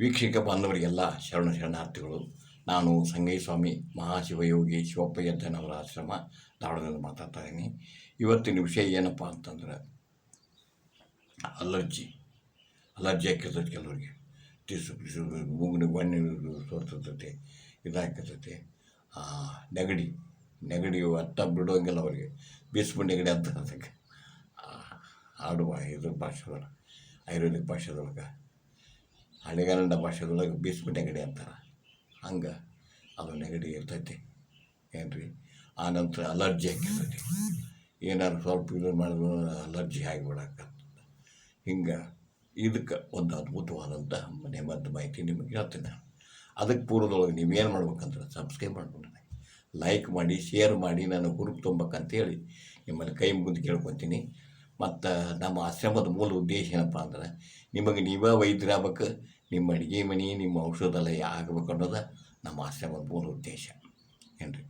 ವೀಕ್ಷಕ ಬಾಂಧವರಿಗೆಲ್ಲ ಶರಣ ಶರಣಾರ್ಥಿಗಳು, ನಾನು ಸಂಗಯ್ಯಸ್ವಾಮಿ ಮಹಾಶಿವಯೋಗಿ ಶಿವಪ್ಪ ಯಜ್ಜನವರ ಆಶ್ರಮ ದಾವಣಗೆರೆ ಮಾತಾಡ್ತಾ ಇದ್ದೀನಿ. ಇವತ್ತಿನ ವಿಷಯ ಏನಪ್ಪ ಅಂತಂದ್ರೆ, ಅಲರ್ಜಿ ಅಲರ್ಜಿ ಆಕಿರ್ತೈತೆ ಕೆಲವರಿಗೆ. ಟಿಸು ಪಿಸು ಮೂಗಿನ ಬಣ್ಣ ಸೋರ್ತೈತೆ ಇದಾಕಿರ್ತೈತೆ ನೆಗಡಿ ನೆಗಡಿ ಅತ್ತ ಬಿಡೋಂಗಿಲ್ಲ ಅವರಿಗೆ. ಬೀಸ್ಬು ನೆಗಡಿ ಅಂತ ಅದಕ್ಕೆ. ಆಡುವ ಇದ್ರ ಭಾಷೆದೊಳಗೆ ಆಯುರ್ವೇದಿಕ್ ಭಾಷೆದೊಳಗೆ ಹಳೆಗನ್ನಡ ಭಾಷೆದೊಳಗೆ ಬೀಸ್ಬು ನೆಗಡಿ ಅಂತಾರೆ. ಹಂಗೆ ಅದು ನೆಗಡಿ ಇರ್ತೈತಿ. ಏನು ರೀ ಆನಂತರ ಅಲರ್ಜಿ ಆಗಿರ್ತೈತಿ ಏನಾದ್ರು ಸ್ವಲ್ಪ ಇದು ಮಾಡಿದ್ರು ಅಲರ್ಜಿ ಆಗಿಬಿಡಕ್ಕೆ ಹಿಂಗೆ ಇದಕ್ಕೆ ಒಂದು ಅದ್ಭುತವಾದಂಥ ಮನೆ ಮದ್ದು ಮಾಹಿತಿ ನಿಮಗೆ ಹೇಳ್ತೀನಿ. ಅದಕ್ಕೆ ಪೂರ್ವದೊಳಗೆ ನೀವೇನು ಮಾಡ್ಬೇಕಂದ್ರೆ ಸಬ್ಸ್ಕ್ರೈಬ್ ಮಾಡ್ಕೊಂಡು ಲೈಕ್ ಮಾಡಿ ಶೇರ್ ಮಾಡಿ ನಾನು ಗ್ರೂಪ್ ತುಂಬಬೇಕಂತೇಳಿ ನಿಮ್ಮಲ್ಲಿ ಕೈ ಮುಗಿದು ಕೇಳ್ಕೊತೀನಿ. ಮತ್ತು ನಮ್ಮ ಆಶ್ರಮದ ಮೂಲ ಉದ್ದೇಶ ಏನಪ್ಪ ಅಂದ್ರೆ ನಿಮಗೆ ನೀವೇ ವೈದ್ಯರಾಗಬೇಕು ನಿಮ್ಮ ಅಡುಗೆ ಮನೆ, ನಿಮ್ಮ ಔಷಧಾಲಯ ಆಗಬೇಕು ಅನ್ನೋದು ನಮ್ಮ ಆಶ್ರಮದ ಮೂಲ ಉದ್ದೇಶ. ಏನು ರೀ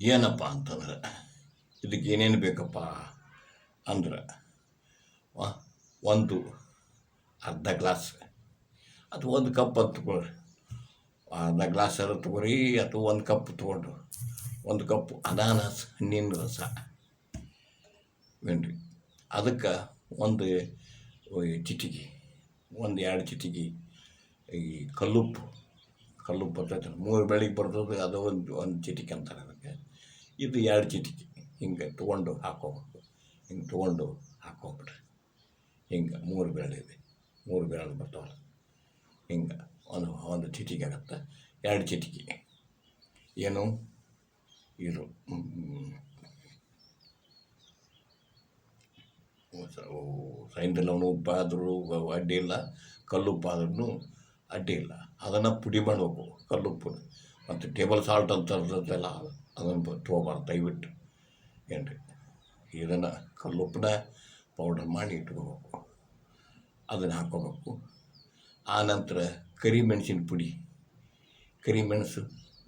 ಏನಪ್ಪ ಅಂತಂದ್ರೆ ಇದಕ್ಕೆ ಏನೇನು ಬೇಕಪ್ಪ ಅಂದ್ರೆ ಒಂದು ಅರ್ಧ ಗ್ಲಾಸ್ ಅಥವಾ ಒಂದು ಕಪ್ ಅಂತ ತಗೊಳ್ರಿ. ಅರ್ಧ ಗ್ಲಾಸ್ ಅರ ತಗೋರಿ ಅಥವಾ ಒಂದು ಕಪ್ ತೊಗೊಂಡು ಒಂದು ಕಪ್ ಅನಾನಸ್, ಹಣ್ಣಿನ ರಸ. ಏನ್ರಿ ಅದಕ್ಕೆ ಒಂದು ಚಿಟಿಕೆ, ಒಂದು ಎರಡು ಚಿಟಿಕೆ, ಈ ಕಲ್ಲುಪ್ಪು ಕಲ್ಲುಪ್ಪು ಬರ್ತೈತೆ ಮೂರು ಬೆಳಿಗ್ಗೆ ಬರ್ತದೆ, ಅದು ಒಂದು ಒಂದು ಚಿಟಿಕೆ ಅಂತಾರೆ ಅದಕ್ಕೆ. ಇದು ಎರಡು ಚಿಟಿಕೆ, ಹಿಂಗೆ ತೊಗೊಂಡು ಹಾಕೋಬೇಕು, ಹಿಂಗೆ ತೊಗೊಂಡು ಹಾಕೋಬಿಡ್ರಿ. ಹಿಂಗೆ ಮೂರು ಇದೆ, ಮೂರು ಬೆರಳು ಬರ್ತಾವಲ್ಲ, ಹಿಂಗೆ ಒಂದು ಒಂದು ಚಿಟಿಕೆ ಆಗತ್ತೆ, ಎರಡು ಚಿಟಿಕೆ. ಏನು? ಇದು ಸೈನ್ದಲ್ಲವನು ಉಪ್ಪಾದರೂ ಅಡ್ಡಿ ಇಲ್ಲ. ಕಲ್ಲುಪ್ಪು ಆದ್ರೂ ಅಡ್ಡಿ ಇಲ್ಲ. ಅದನ್ನು ಪುಡಿ ಮಾಡಬೇಕು ಕಲ್ಲುಪ್ಪು ಮತ್ತು ಟೇಬಲ್ ಸಾಲ್ಟ್ ಅಂತ ಇರ್ತೈತಲ್ಲ ಅದನ್ನು ತೊಗೊಬಾರ್ದು, ದಯವಿಟ್ಟು. ಏನು ರೀ ಇದನ್ನು ಕಲ್ಲುಪ್ಪನ್ನ ಪೌಡರ್ ಮಾಡಿ ಇಟ್ಕೋಬೇಕು. ಅದನ್ನು ಹಾಕ್ಕೋಬೇಕು ಆನಂತರ ಕರಿಮೆಣಸಿನ ಪುಡಿ. ಕರಿಮೆಣಸು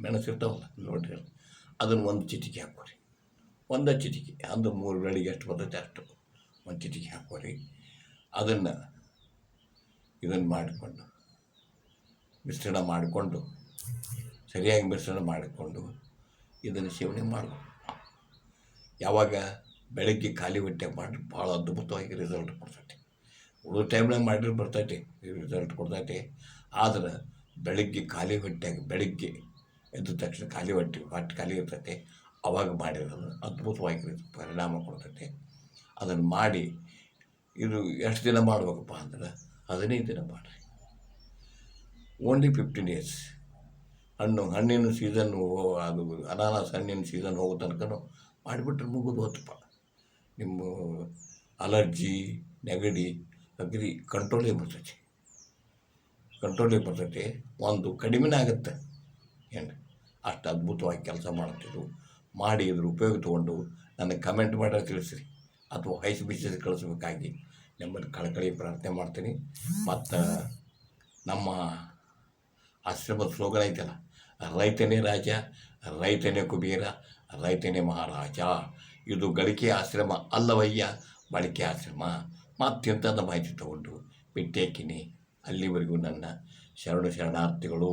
ಮೆಣಸು ಇರ್ತಾವಲ್ಲ, ನೋಡಿರಿ. ಅದನ್ನು ಒಂದು ಚಿಟಿಕೆ ಹಾಕೋರಿ ಒಂದು ಚಿಟಿಕೆ, ಅಂದ್ರೆ ಮೂರು ಬೆಳಿಗ್ಗೆ ಎಷ್ಟು ಬರ್ತೈತೆ ಅಷ್ಟು. ಚಿಟಿಕೆ ಹಾಕೋರಿ ಅದನ್ನು ಇದನ್ನು ಮಾಡಿಕೊಂಡು, ಮಿಶ್ರಣ ಮಾಡಿಕೊಂಡು, ಸರಿಯಾಗಿ ಮಿಶ್ರಣ ಮಾಡಿಕೊಂಡು ಇದನ್ನು ಸೇವನೆ ಮಾಡಬೇಕು. ಯಾವಾಗ ಬೆಳಗ್ಗೆ ಖಾಲಿ ಹೊಟ್ಟೆ ಮಾಡಿ ಭಾಳ ಅದ್ಭುತವಾಗಿ ರಿಸಲ್ಟ್ ಕೊಡ್ತೈತಿ. ಉಳಿದ ಟೈಮ್ನಾಗ ಮಾಡಿದ್ರೆ ಬರ್ತೈತಿ ರಿಸಲ್ಟ್ ಕೊಡ್ತೈತಿ. ಆದ್ರೆ ಬೆಳಗ್ಗೆ ಖಾಲಿ ಹೊಟ್ಟೆಗೆ, ಬೆಳಗ್ಗೆ ಎದ್ದ ತಕ್ಷಣ ಖಾಲಿ ಹೊಟ್ಟೆ ಹೊಟ್ಟೆ ಖಾಲಿ ಇರ್ತೈತಿ. ಅವಾಗ ಮಾಡಿರೋದು ಅದ್ಭುತವಾಗಿ ಪರಿಣಾಮ ಕೊಡ್ತೈತಿ. ಅದನ್ನು ಮಾಡಿ, ಇದು ಎಷ್ಟು ದಿನ ಮಾಡ್ಬೇಕಪ್ಪ ಅಂದ್ರೆ ಹದಿನೈದು ದಿನ ಮಾಡಿರಿ. ಓನ್ಲಿ ಫಿಫ್ಟೀನ್ ಡೇಸ್ ಹಣ್ಣು, ಹಣ್ಣಿನ ಸೀಸನ್ ಅದು ಅನಾನಸ್ ಹಣ್ಣಿನ ಸೀಸನ್ ಹೋಗೋ ತನಕನೂ ಮಾಡಿಬಿಟ್ರೆ ಮುಗಿದು ಹೋತಪ್ಪ. ನಿಮ್ಮ ಅಲರ್ಜಿ, ನೆಗಡಿ, ಅಗ್ರಿ ಕಂಟ್ರೋಲಿಗೆ ಬರ್ತೈತಿ ಕಂಟ್ರೋಲಿಗೆ ಬರ್ತೈತಿ ಒಂದು ಕಡಿಮೆನೇ ಆಗುತ್ತೆ. ಏನು? ಅಷ್ಟು ಅದ್ಭುತವಾಗಿ ಕೆಲಸ ಮಾಡುತ್ತಿದ್ದು. ಮಾಡಿ ಇದ್ರ ಉಪಯೋಗ ತೊಗೊಂಡು ನನಗೆ ಕಮೆಂಟ್ ಮಾಡಿ ತಿಳಿಸ್ರಿ. ಅಥವಾ ಐಸ್ ಬಿಸಿ ಕಳಿಸ್ಬೇಕಾಗಿ ನಿಮ್ಮಲ್ಲಿ ಕಳಕಳಿ ಪ್ರಾರ್ಥನೆ ಮಾಡ್ತೀನಿ. ಮತ್ತು ನಮ್ಮ ಆಶ್ರಮದ ಸ್ಲೋಗನ್ ಐತಲ್ಲ, ರೈತನೇ ರಾಜ, ರೈತನೇ ಕುಬೇರ, ರೈತನೇ ಮಹಾರಾಜ ಇದು ಗಳಿಕೆ ಆಶ್ರಮ ಅಲ್ಲವಯ್ಯ ಬಳಕೆ ಆಶ್ರಮ. ಮತ್ತೆಂಥದ್ದು ಮಾಹಿತಿ ತಗೊಂಡು ಬಿಟ್ಟೇಕಿನಿ. ಅಲ್ಲಿವರೆಗೂ ನನ್ನ ಶರಣ ಶರಣಾರ್ಥಿಗಳು.